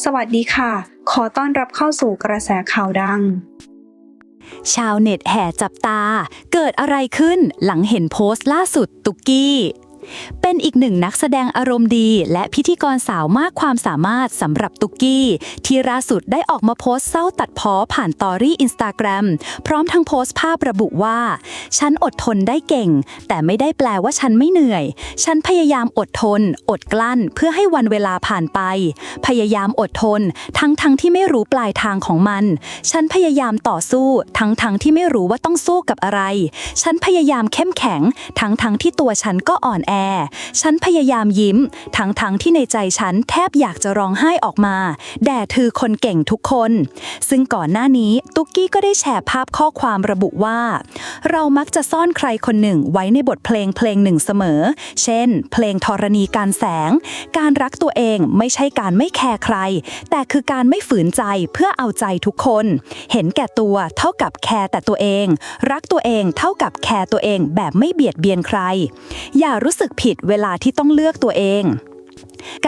สวัสดีค่ะ ขอต้อนรับเข้าสู่กระแสข่าวดัง ชาวเน็ตแห่จับตา เกิดอะไรขึ้นหลังเห็นโพสต์ล่าสุดตุกกี้ เป็นอีกหนึ่งนักแสดงอารมณ์ดีและพิธีกรสาวมากความสามารถสำหรับตุกกี้ ที่ล่าสุดได้ออกมาโพสต์เศร้าตัดพ้อผ่านตอรี่อินสตาแกรมพร้อมทั้งโพสต์ภาพระบุว่า ฉันอดทนได้เก่ง แต่ไม่ได้แปลว่าฉันไม่เหนื่อย ฉันพยายามอดทน อดกลั้น เพื่อให้วันเวลาผ่านไป พยายามอดทน ทั้งทั้งที่ไม่รู้ปลายทางของมัน ฉันพยายามต่อสู้ ทั้งทั้งที่ไม่รู้ว่าต้องสู้กับอะไร ฉันพยายามเข้มแข็ง ทั้งทั้งที่ตัวฉันก็อ่อนแอฉันพยายามยิ้ม ทั้งทั้งที่ในใจฉันแทบอยากจะร้องไห้ออกมา แด่เธอคนเก่งทุกคน ซึ่งก่อนหน้านี้ตุ๊กกี้ก็ได้แชร์ภาพข้อความระบุว่า เรามักจะซ่อนใครคนหนึ่งไว้ในบทเพลงเพลงหนึ่งเสมอ เช่น เพลงธรณีการแสง การรักตัวเองไม่ใช่การไม่แคร์ใคร แต่คือการไม่ฝืนใจเพื่อเอาใจทุกคน เห็นแก่ตัวเท่ากับแคร์แต่ตัวเอง รักตัวเองเท่ากับแคร์ตัวเองแบบไม่เบียดเบียนใคร อย่ารู้สสึกผิดเวลาที่ต้องเลือกตัวเอง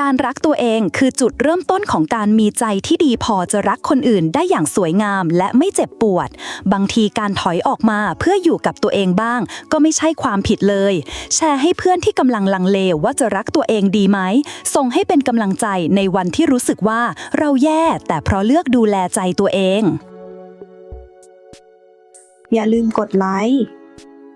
การรักตัวเองคือจุดเริ่มต้นของการมีใจที่ดีพอจะรักคนอื่นได้อย่างสวยงามและไม่เจ็บปวด บางทีการถอยออกมาเพื่ออยู่กับตัวเองบ้าง ก็ไม่ใช่ความผิดเลย แชร์ให้เพื่อนที่กำลังลังเลว่าจะรักตัวเองดีไหม ส่งให้เป็นกำลังใจในวันที่รู้สึกว่าเราแย่แต่เพราะเลือกดูแลใจตัวเอง อย่าลืมกดไลค์